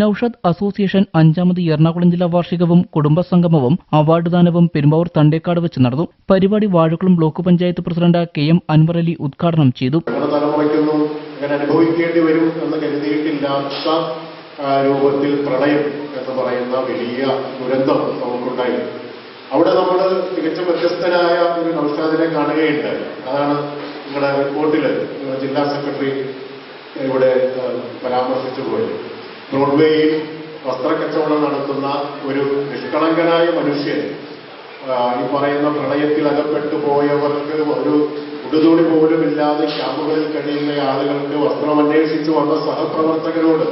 Naushad association അഞ്ചാമത് എറണാകുളം ജില്ലാ വാർഷികവും കുടുംബസംഗമവും അവാർഡ് ദാനവും പെരുമ്പാവൂർ തണ്ടേക്കാട് വെച്ച് നടന്നു. പരിപാടി Vazhakkulam block panchayat president K M Anwar Ali ഉദ്ഘാടനം ചെയ്തു. അനുഭവിക്കേണ്ടി വരും എന്ന് കരുതിയിട്ടില്ലാത്ത രൂപത്തിൽ പ്രളയം എന്ന് പറയുന്ന വലിയ ദുരന്തം നമുക്കുണ്ടായി അവിടെ നമ്മൾ തികച്ചും വ്യത്യസ്തനായ ഒരു നൗഷാദിനെ കാണുകയുണ്ടായി. അതാണ് നിങ്ങളുടെ റിപ്പോർട്ടിൽ ജില്ലാ സെക്രട്ടറി ഇവിടെ പരാമർശിച്ചു പോയത്. ബ്രോഡ്വേയിൽ വസ്ത്രക്കച്ചവടം നടത്തുന്ന ഒരു നിഷ്കളങ്കനായ മനുഷ്യൻ ഈ പറയുന്ന പ്രളയത്തിൽ അകപ്പെട്ടു പോയവർക്ക് ഒരു ഉടുതുണി പോലുമില്ലാതെ ക്യാമ്പുകളിൽ കഴിയുന്ന ആളുകൾക്ക് വസ്ത്രം അന്വേഷിച്ചു വന്ന സഹപ്രവർത്തകരോട്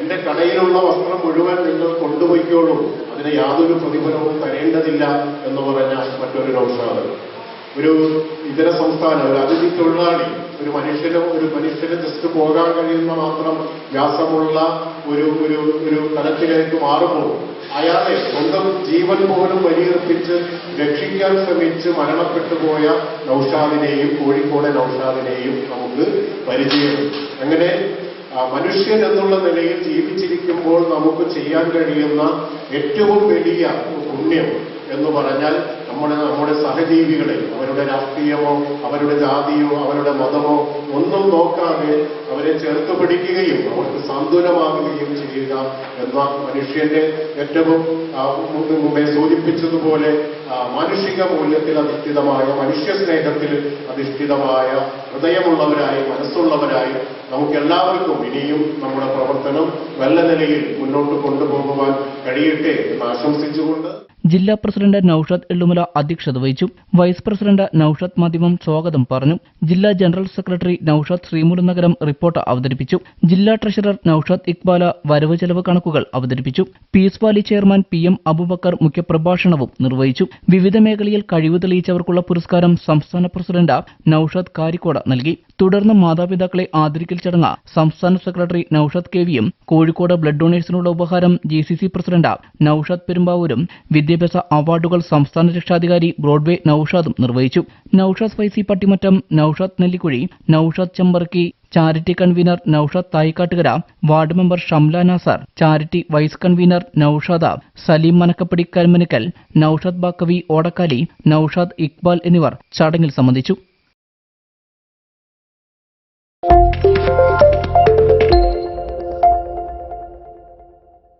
എന്റെ കടയിലുള്ള വസ്ത്രം മുഴുവൻ നിങ്ങൾ കൊണ്ടുപോയിക്കോളൂ അതിന് യാതൊരു പ്രതിഫലവും തരേണ്ടതില്ല എന്ന് പറഞ്ഞ മറ്റൊരു നൗഷാദ് ഒരു ഇതര സംസ്ഥാനം ഒരു അതിഥി തൊഴിലാളി ഒരു മനുഷ്യന് ഒരു മനുഷ്യന് ജസ്റ്റ് പോകാൻ കഴിയുന്ന മാത്രം വ്യാസമുള്ള ഒരു ഒരു ഒരു തലത്തിലേക്ക് മാറുമ്പോൾ അയാളെ സ്വന്തം ജീവൻ പോലും വലിയർപ്പിച്ച് രക്ഷിക്കാൻ ശ്രമിച്ച് മരണപ്പെട്ടു പോയ നൌഷാദിനെയും കോഴിക്കോടെ നൌഷാദിനെയും നമുക്ക് പരിചയം. അങ്ങനെ മനുഷ്യൻ എന്നുള്ള നിലയിൽ ജീവിച്ചിരിക്കുമ്പോൾ നമുക്ക് ചെയ്യാൻ കഴിയുന്ന ഏറ്റവും വലിയ പുണ്യം എന്ന് പറഞ്ഞാൽ നമ്മുടെ സഹജീവികളെ അവരുടെ രാഷ്ട്രീയമോ അവരുടെ ജാതിയോ അവരുടെ മതമോ ഒന്നും നോക്കാതെ അവരെ ചേർത്ത് പിടിക്കുകയും അവർക്ക് സാന്ത്വനമാകുകയും ചെയ്യുക എന്ന മനുഷ്യന്റെ ഏറ്റവും മുമ്പേ സൂചിപ്പിച്ചതുപോലെ മാനുഷിക മൂല്യത്തിൽ അധിഷ്ഠിതമായ മനുഷ്യ സ്നേഹത്തിൽ അധിഷ്ഠിതമായ ഹൃദയമുള്ളവരായി മനസ്സുള്ളവരായി നമുക്ക് എല്ലാവർക്കും ഇനിയും നമ്മുടെ പ്രവർത്തനം നല്ല നിലയിൽ മുന്നോട്ട് കൊണ്ടുപോകുവാൻ കഴിയട്ടെ എന്ന് ആശംസിച്ചുകൊണ്ട് ജില്ലാ പ്രസിഡന്റ് നൌഷാദ് എള്ളുമല അധ്യക്ഷത വഹിച്ചു. വൈസ് പ്രസിഡന്റ് നൌഷാദ് മാധ്യമം സ്വാഗതം പറഞ്ഞു. ജില്ലാ general secretary Noushad Sreemoolanagaram report അവതരിപ്പിച്ചു. ജില്ലാ ട്രഷറർ നൌഷാദ് ഇക്ബാല വരവ് ചെലവ് കണക്കുകൾ അവതരിപ്പിച്ചു. Peace Valley chairman P M Abubakar മുഖ്യപ്രഭാഷണവും നിർവഹിച്ചു. വിവിധ മേഖലയിൽ കഴിവ് തെളിയിച്ചവർക്കുള്ള പുരസ്കാരം സംസ്ഥാന പ്രസിഡന്റ് നൌഷാദ് കാരിക്കോട് നൽകി. തുടർന്ന് മാതാപിതാക്കളെ ആദരിക്കൽ ചടങ്ങ് സംസ്ഥാന സെക്രട്ടറി നൌഷാദ് കെ വിയും കോഴിക്കോട് ബ്ലഡ് ഡൊണേഴ്സിനുള്ള ഉപഹാരം G C C president Noushad പെരുമ്പാവൂരും വിദ്യാഭ്യാസ അവാർഡുകൾ സംസ്ഥാന രക്ഷാധികാരി ബ്രോഡ്വേ നൌഷാദും നിർവഹിച്ചു. Noushad Faizy Pattimattam Noushad Nellikuzhi Noushad Chemberkki charity convener Noushad Thayikkattukara ward member Shamla Nasar charity vice convener Noushad Saleem Manakkappady Kalmanakkal Noushad Baqavi Odakkali Noushad Iqbal എന്നിവർ ചടങ്ങിൽ സംബന്ധിച്ചു.